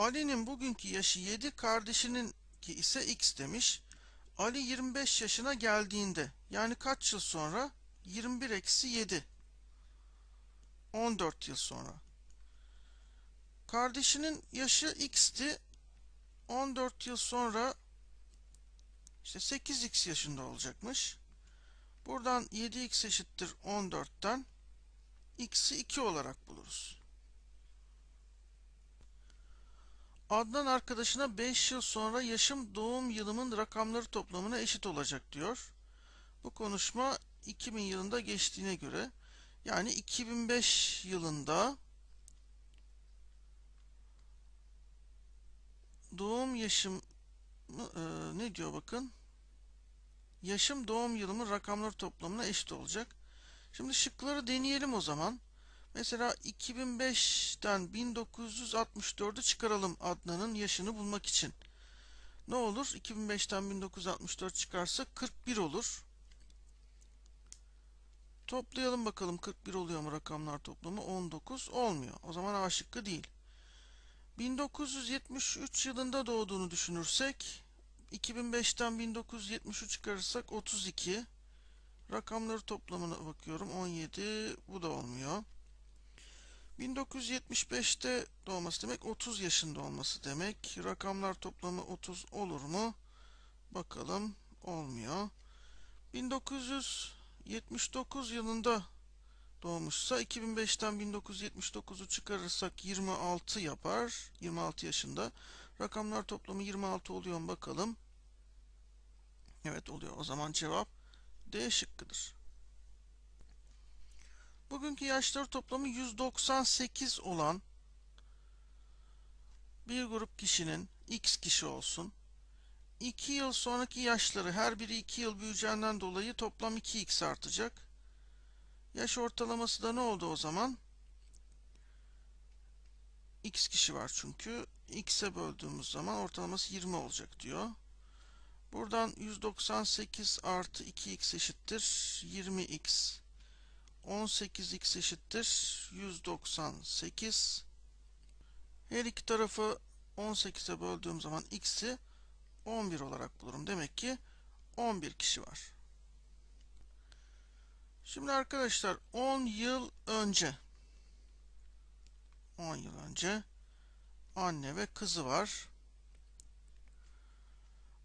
Ali'nin bugünkü yaşı 7, kardeşinin ki ise x demiş. Ali 25 yaşına geldiğinde yani kaç yıl sonra? 21 eksi 7. 14 yıl sonra. Kardeşinin yaşı x'ti. 14 yıl sonra işte 8x yaşında olacakmış. Buradan 7x eşittir 14'ten x'i 2 olarak buluruz. Adnan arkadaşına 5 yıl sonra yaşım doğum yılımın rakamları toplamına eşit olacak diyor. Bu konuşma 2000 yılında geçtiğine göre yani 2005 yılında doğum yaşım e, ne diyor bakın yaşım doğum yılımın rakamları toplamına eşit olacak. Şimdi şıkları deneyelim o zaman. Mesela 2005'ten 1964'ü çıkaralım Adnan'ın yaşını bulmak için. Ne olur? 2005'ten 1964 çıkarsa 41 olur. Toplayalım bakalım 41 oluyor mu rakamlar toplamı? 19 olmuyor. O zaman A şıkkı değil. 1973 yılında doğduğunu düşünürsek 2005'ten 1973 çıkarırsak 32. Rakamları toplamına bakıyorum. 17 bu da olmuyor. 1975'te doğması demek 30 yaşında olması demek. Rakamlar toplamı 30 olur mu? Bakalım. Olmuyor. 1979 yılında doğmuşsa 2005'ten 1979'u çıkarırsak 26 yapar. 26 yaşında. Rakamlar toplamı 26 oluyor mu bakalım. Evet oluyor. O zaman cevap D şıkkıdır. Bugünkü yaşları toplamı 198 olan bir grup kişinin x kişi olsun. 2 yıl sonraki yaşları her biri 2 yıl büyüyeceğinden dolayı toplam 2x artacak. Yaş ortalaması da ne oldu o zaman? x kişi var çünkü. x'e böldüğümüz zaman ortalaması 20 olacak diyor. Buradan 198 artı 2x eşittir 20x. 18x eşittir 198. Her iki tarafı 18'e böldüğüm zaman x'i 11 olarak bulurum. Demek ki 11 kişi var. Şimdi arkadaşlar 10 yıl önce 10 yıl önce anne ve kızı var.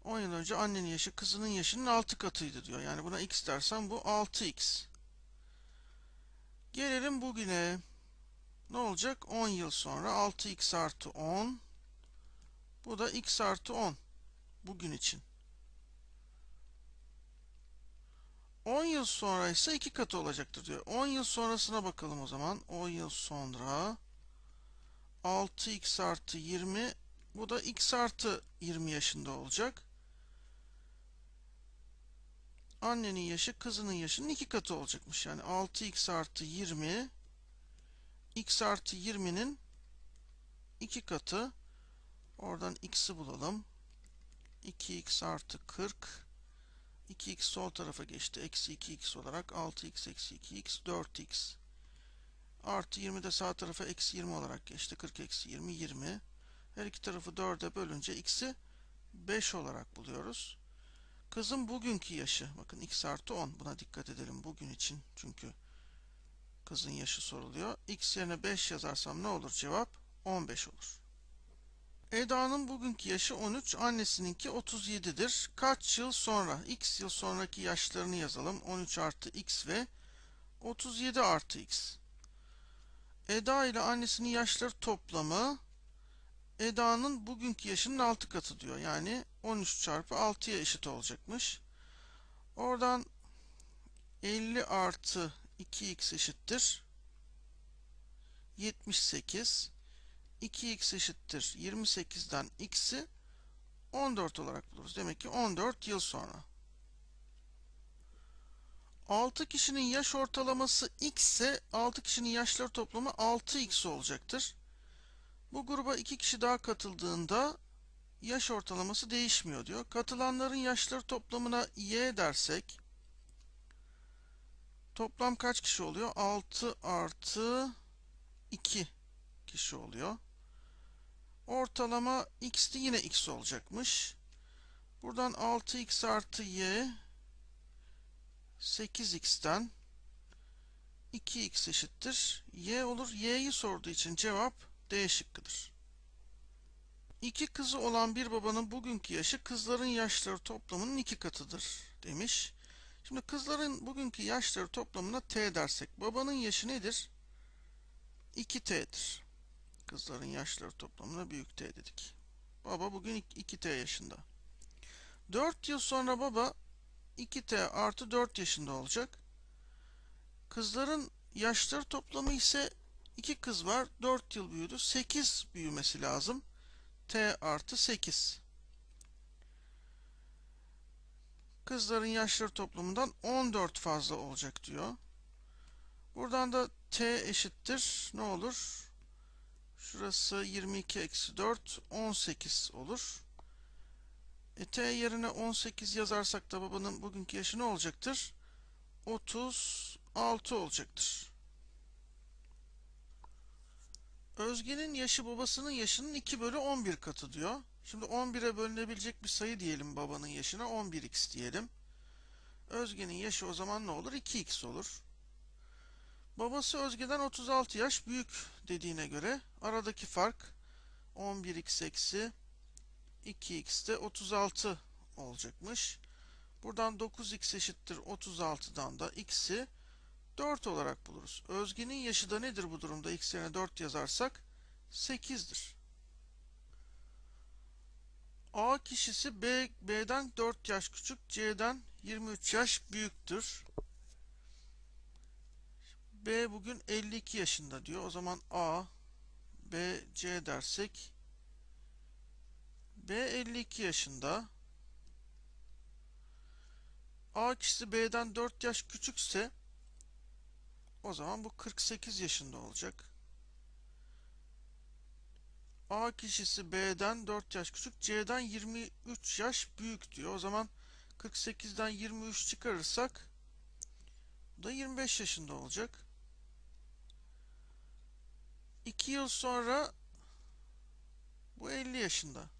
10 yıl önce annenin yaşı kızının yaşının 6 katıydı diyor. Yani buna x dersen bu 6x. Gelelim bugüne. Ne olacak? 10 yıl sonra 6x artı 10. Bu da x artı 10. Bugün için. 10 yıl sonra ise 2 katı olacaktır diyor. 10 yıl sonrasına bakalım o zaman. 10 yıl sonra 6x artı 20 bu da x artı 20 yaşında olacak. Annenin yaşı kızının yaşının 2 katı olacakmış. Yani 6x artı 20 x artı 20'nin 2 katı. Oradan x'i bulalım. 2x artı 40 2x sol tarafa geçti. Eksi 2x olarak 6x eksi 2x 4x artı 20 de sağ tarafa eksi 20 olarak geçti. 40 eksi 20 20 her iki tarafı 4'e bölünce x'i 5 olarak buluyoruz. Kızın bugünkü yaşı. Bakın x artı 10. Buna dikkat edelim bugün için. Çünkü kızın yaşı soruluyor. x yerine 5 yazarsam ne olur cevap? 15 olur. Eda'nın bugünkü yaşı 13, annesininki 37'dir. Kaç yıl sonra? X yıl sonraki yaşlarını yazalım. 13 artı x ve 37 artı x. Eda ile annesinin yaşları toplamı Eda'nın bugünkü yaşının 6 katı diyor. Yani 13 çarpı 6'ya eşit olacakmış. Oradan 50 artı 2x eşittir 78 2x eşittir 28'den x'i 14 olarak buluruz. Demek ki 14 yıl sonra. 6 kişinin yaş ortalaması x ise 6 kişinin yaşları toplamı 6x olacaktır. Bu gruba 2 kişi daha katıldığında yaş ortalaması değişmiyor diyor. Katılanların yaşları toplamına y dersek toplam kaç kişi oluyor? 6 artı 2 kişi oluyor. Ortalama x de yine x olacakmış. Buradan 6x artı y 8x'ten 2x eşittir. y olur. y'yi sorduğu için cevap D şıkkıdır. İki kızı olan bir babanın bugünkü yaşı kızların yaşları toplamının iki katıdır demiş. Şimdi kızların bugünkü yaşları toplamına t dersek babanın yaşı nedir? 2t'dir. Kızların yaşları toplamına büyük T dedik. Baba bugün 2T yaşında. 4 yıl sonra baba 2T artı 4 yaşında olacak. Kızların yaşları toplamı ise 2 kız var. 4 yıl büyüdü. 8 büyümesi lazım. T artı 8. Kızların yaşları toplamından 14 fazla olacak diyor. Buradan da T eşittir. Ne olur? Şurası 22 eksi 4 18 olur. E, t yerine 18 yazarsak da babanın bugünkü yaşı ne olacaktır? 36 olacaktır. Özge'nin yaşı babasının yaşının 2 bölü 11 katı diyor. Şimdi 11'e bölünebilecek bir sayı diyelim babanın yaşına 11x diyelim. Özge'nin yaşı o zaman ne olur? 2x olur. Babası Özge'den 36 yaş büyük dediğine göre aradaki fark 11x eksi 2x de 36 olacakmış. Buradan 9x eşittir 36'dan da x'i 4 olarak buluruz. Özge'nin yaşı da nedir bu durumda? x yerine 4 yazarsak 8'dir. A kişisi B, B'den 4 yaş küçük, C'den 23 yaş büyüktür. B bugün 52 yaşında diyor. O zaman A, B, C dersek B 52 yaşında. A kişisi B'den 4 yaş küçükse o zaman bu 48 yaşında olacak. A kişisi B'den 4 yaş küçük, C'den 23 yaş büyük diyor. O zaman 48'den 23 çıkarırsak bu da 25 yaşında olacak. 2 yıl sonra bu 50 yaşında.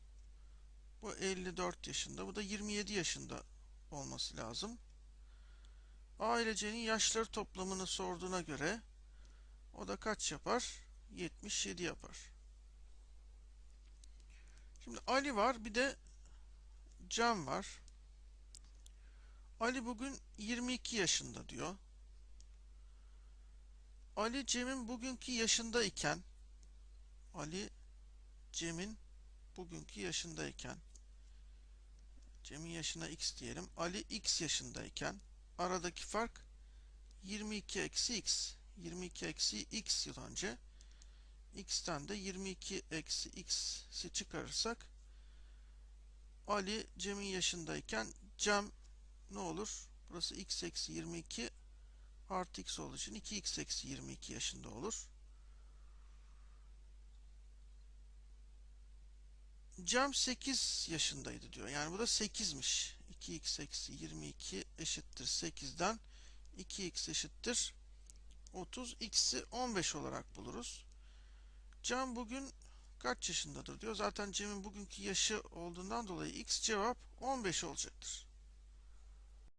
Bu 54 yaşında. Bu da 27 yaşında olması lazım. Ailecenin yaşları toplamını sorduğuna göre o da kaç yapar? 77 yapar. Şimdi Ali var bir de Can var. Ali bugün 22 yaşında diyor. Ali Cem'in bugünkü yaşındayken Ali Cem'in bugünkü yaşındayken Cem'in yaşına x diyelim. Ali x yaşındayken aradaki fark 22 eksi x. 22 eksi x yıl önce. x'ten de 22 eksi x'i çıkarırsak Ali Cem'in yaşındayken Cem ne olur? Burası x eksi 22 artı x olduğu için 2x eksi 22 yaşında olur. Cem 8 yaşındaydı diyor. Yani bu da 8'miş. 2x eksi 22 eşittir 8'den 2x eşittir 30. x'i 15 olarak buluruz. Cem bugün kaç yaşındadır diyor. Zaten Cem'in bugünkü yaşı olduğundan dolayı x cevap 15 olacaktır.